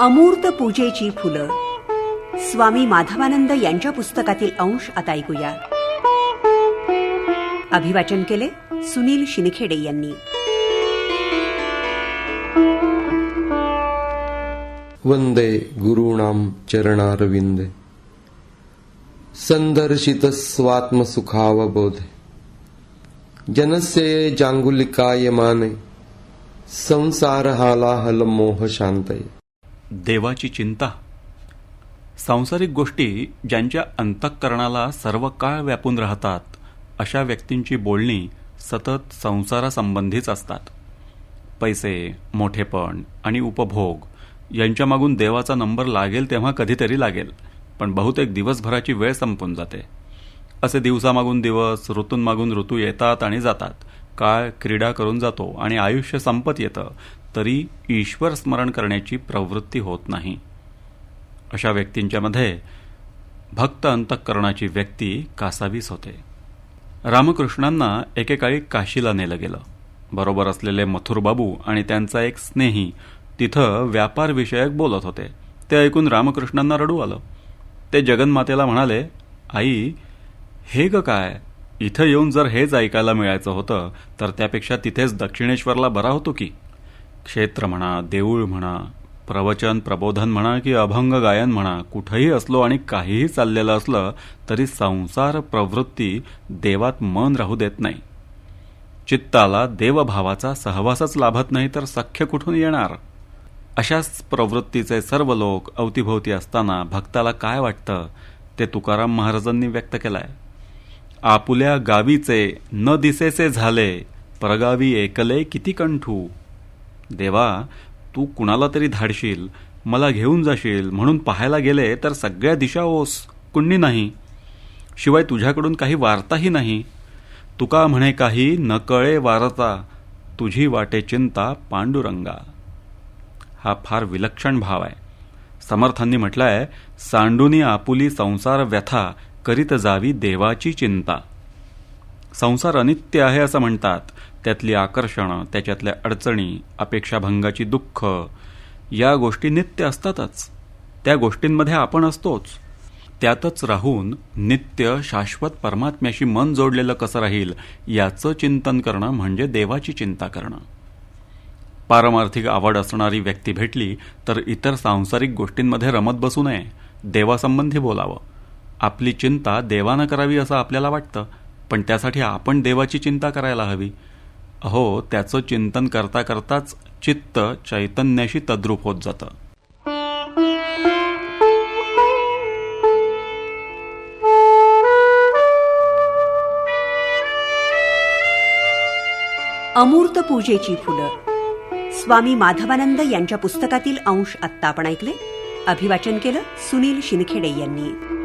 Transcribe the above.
अमूर्त पूजेची फुलं. स्वामी माधवानंद यांच्या पुस्तकातील अंश आता ऐकूया. अभिवाचन केले सुनील शिनखेडे यांनी. वंदे गुरूणां चरणारविन्दे सन्दर्शितस्वात्मसुखावबोधे जनस्य मोह शांतये देवाची चिंता. सांसारिक गोष्टी ज्यांच्या अंतःकरणाला सर्व काळ व्यापून राहतात अशा व्यक्तींची बोलणी सतत संसारासंबंधीच असतात. पैसे मोठेपण आणि उपभोग यांच्यामागून देवाचा नंबर लागेल तेव्हा कधीतरी लागेल पण बहुतेक दिवसभराची वेळ संपून जाते. असे दिवसामागून दिवस ऋतूंमागून ऋतू येतात आणि जातात. काळ क्रीडा करून जातो आणि आयुष्य संपत येतं तरी ईश्वर स्मरण करण्याची प्रवृत्ती होत नाही. अशा व्यक्तींच्यामध्ये भक्त अंतःकरणाची व्यक्ती कासावीस होते. रामकृष्णांना एकेकाळी काशीला नेलं गेलं. बरोबर असलेले मथुरबाबू आणि त्यांचा एक स्नेही तिथं व्यापारविषयक बोलत होते. ते ऐकून रामकृष्णांना रडू आलं. ते जगन्मातेला म्हणाले आई हे ग काय? इथं येऊन जर हेच ऐकायला मिळायचं होतं तर त्यापेक्षा तिथेच दक्षिणेश्वरला बरा होतो की? क्षेत्र म्हणा देऊळ म्हणा प्रवचन प्रबोधन म्हणा की अभंग गायन म्हणा कुठंही असलो आणि काहीही चाललेलं असलं तरी संसार प्रवृत्ती देवात मन राहू देत नाही. चित्ताला देवभावाचा सहवासच लाभत नाही तर सख्य कुठून येणार? अशाच प्रवृत्तीचे सर्व लोक अवतीभोवती असताना भक्ताला काय वाटतं ते तुकाराम महाराजांनी व्यक्त केलंय. आपुल्या गावीचे न दिसेसे झाले परगावी एकले किती कंठू. देवा तू कुणाला तरी धाडशील मला घेऊन जाशील म्हणून पाहायला गेले तर सगळ्या दिशा ओस कुणी नाही. शिवाय तुझ्याकडून काही वार्ताही नाही. तुका म्हणे काही नकळे वारता तुझी वाटे चिंता पांडुरंगा. हा फार विलक्षण भाव आहे. समर्थांनी म्हटलंय सांडुनी आपुली संसार व्यथा करीत जावी देवाची चिंता. संसार अनित्य आहे असं म्हणतात. त्यातली आकर्षणं त्याच्यातल्या अडचणी अपेक्षाभंगाची दुःख या गोष्टी नित्य असतातच. त्या गोष्टींमध्ये आपण असतोच. त्यातच राहून नित्य शाश्वत परमात्म्याशी मन जोडलेलं कसं राहील याचं चिंतन करणं म्हणजे देवाची चिंता करणं. पारमार्थिक आवड असणारी व्यक्ती भेटली तर इतर सांसारिक गोष्टींमध्ये रमत बसू नये. देवासंबंधी बोलावं. आपली चिंता देवानं करावी असं आपल्याला वाटतं पण त्यासाठी आपण देवाची चिंता करायला हवी. अहो त्याचं चिंतन करता करताच चित्त चैतन्याशी तद्रूप होत जातं. अमूर्त पूजेची फुलं. स्वामी माधवानंद यांच्या पुस्तकातील अंश आत्ता आपण ऐकले. अभिवाचन केलं सुनील शिनखेडे यांनी.